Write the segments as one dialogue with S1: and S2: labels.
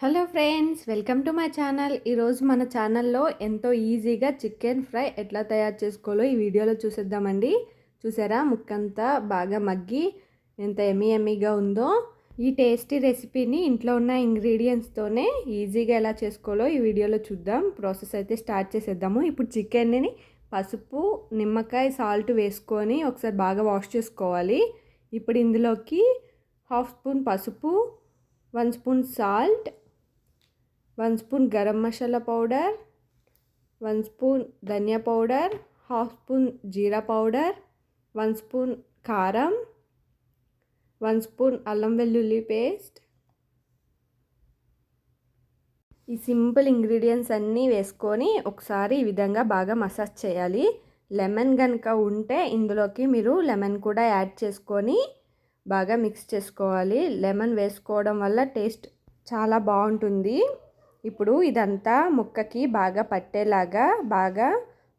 S1: Hello friends welcome to my channel ఈరోజు మన ఛానల్లో ఎంతో ఈజీగా చికెన్ ఫ్రై ఎట్లా తయారు చేసుకోవాలో ఈ వీడియోలో చూసేద్దామండి. చూసారా? ముక్కంతా బాగా మగ్గి ఎంత ఎమీ ఎమీగా ఉందో. ఈ టేస్టీ రెసిపీని ఇంట్లో ఉన్న ఇంగ్రీడియంట్స్తోనే ఈజీగా ఎలా చేసుకోవాలో ఈ వీడియోలో చూద్దాం. ప్రాసెస్ అయితే స్టార్ట్ చేసేద్దాము. ఇప్పుడు చికెన్ని పసుపు నిమ్మకాయ సాల్ట్ వేసుకొని ఒకసారి బాగా వాష్ చేసుకోవాలి. ఇప్పుడు ఇందులోకి హాఫ్ స్పూన్ పసుపు one spoon salt one spoon garam masala powder one spoon ధనియా పౌడర్ హాఫ్ స్పూన్ జీరా పౌడర్ వన్ స్పూన్ కారం వన్ స్పూన్ అల్లం వెల్లుల్లి పేస్ట్. ఈ సింపుల్ ఇంగ్రీడియంట్స్ అన్నీ వేసుకొని ఒకసారి ఈ విధంగా బాగా మసాజ్ చేయాలి. లెమన్ కనుక ఉంటే ఇందులోకి మీరు లెమన్ కూడా యాడ్ చేసుకొని బాగా మిక్స్ చేసుకోవాలి. లెమన్ వేసుకోవడం వల్ల టేస్ట్ చాలా బాగుంటుంది. ఇప్పుడు ఇదంతా ముక్కకి బాగా పట్టేలాగా బాగా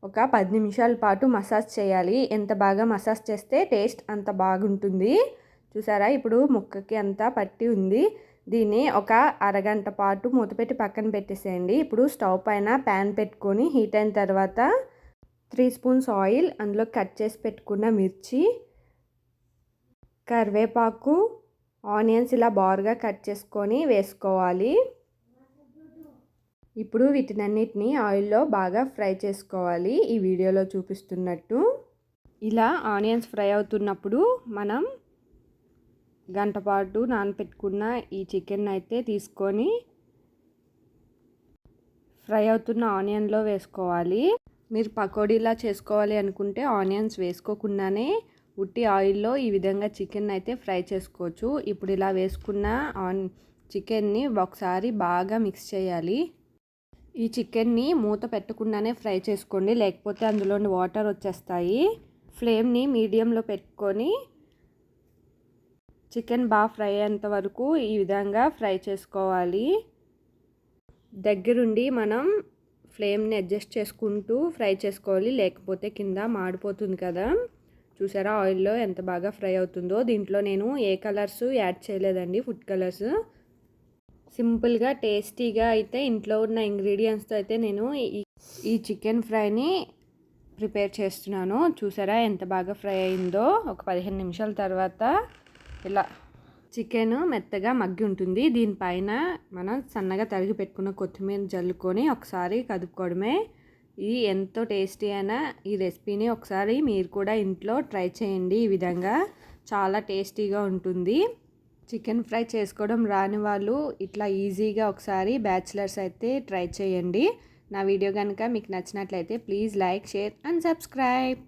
S1: ఒక పది నిమిషాల పాటు మసాజ్ చేయాలి. ఎంత బాగా మసాజ్ చేస్తే టేస్ట్ అంత బాగుంటుంది. చూసారా? ఇప్పుడు ముక్కకి అంతా పట్టి ఉంది. దీన్ని ఒక అరగంట పాటు మూతపెట్టి పక్కన పెట్టేసేయండి. ఇప్పుడు స్టవ్ పైన ప్యాన్ పెట్టుకొని హీట్ అయిన తర్వాత త్రీ స్పూన్స్ ఆయిల్ అందులో కట్ చేసి పెట్టుకున్న మిర్చి కరివేపాకు ఆనియన్స్ ఇలా బారుగా కట్ చేసుకొని వేసుకోవాలి. ఇప్పుడు వీటినన్నిటిని ఆయిల్లో బాగా ఫ్రై చేసుకోవాలి. ఈ వీడియోలో చూపిస్తున్నట్టు. ఇలా ఆనియన్స్ ఫ్రై అవుతున్నప్పుడు మనం గంట పాటు నానపెట్టుకున్న ఈ చికెన్ అయితే తీసుకొని ఫ్రై అవుతున్న ఆనియన్లో వేసుకోవాలి. మీరు పకోడీలా చేసుకోవాలి అనుకుంటే ఆనియన్స్ వేసుకోకుండానే ఉట్టి ఆయిల్లో ఈ విధంగా చికెన్ అయితే ఫ్రై చేసుకోవచ్చు. ఇప్పుడు ఇలా వేసుకున్న ఆన్ చికెన్ని ఒకసారి బాగా మిక్స్ చేయాలి. ఈ చికెన్ని మూత పెట్టకుండానే ఫ్రై చేసుకోండి. లేకపోతే అందులోని వాటర్ వచ్చేస్తాయి. ఫ్లేమ్ని మీడియంలో పెట్టుకొని చికెన్ బాగా ఫ్రై అయ్యేంత వరకు ఈ విధంగా ఫ్రై చేసుకోవాలి. దగ్గరుండి మనం ఫ్లేమ్ని అడ్జస్ట్ చేసుకుంటూ ఫ్రై చేసుకోవాలి. లేకపోతే కింద మాడిపోతుంది కదా. చూసారా? ఆయిల్లో ఎంత బాగా ఫ్రై అవుతుందో. దీంట్లో నేను ఏ కలర్స్ యాడ్ చేయలేదండి. Food colours. సింపుల్గా టేస్టీగా అయితే ఇంట్లో ఉన్న ఇంగ్రీడియంట్స్తో అయితే నేను ఈ చికెన్ ఫ్రైని ప్రిపేర్ చేస్తున్నాను. చూసారా ఎంత బాగా ఫ్రై అయిందో? ఒక పదిహేను నిమిషాల తర్వాత ఇలా చికెన్ మెత్తగా మగ్గి ఉంటుంది. దీనిపైన మనం సన్నగా తరిగి పెట్టుకున్న కొత్తిమీర జల్లుకొని ఒకసారి కదుపుకోవడమే. ఇది ఎంతో టేస్టీ అయిన ఈ రెసిపీని ఒకసారి మీరు కూడా ఇంట్లో ట్రై చేయండి. ఈ విధంగా చాలా టేస్టీగా ఉంటుంది. చికెన్ ఫ్రై చేసుకోవడం రాని వాళ్ళు ఇట్లా ఈజీగా ఒకసారి బ్యాచిలర్స్ అయితే ట్రై చేయండి. నా వీడియో కనుక మీకు నచ్చినట్లయితే please like share and subscribe.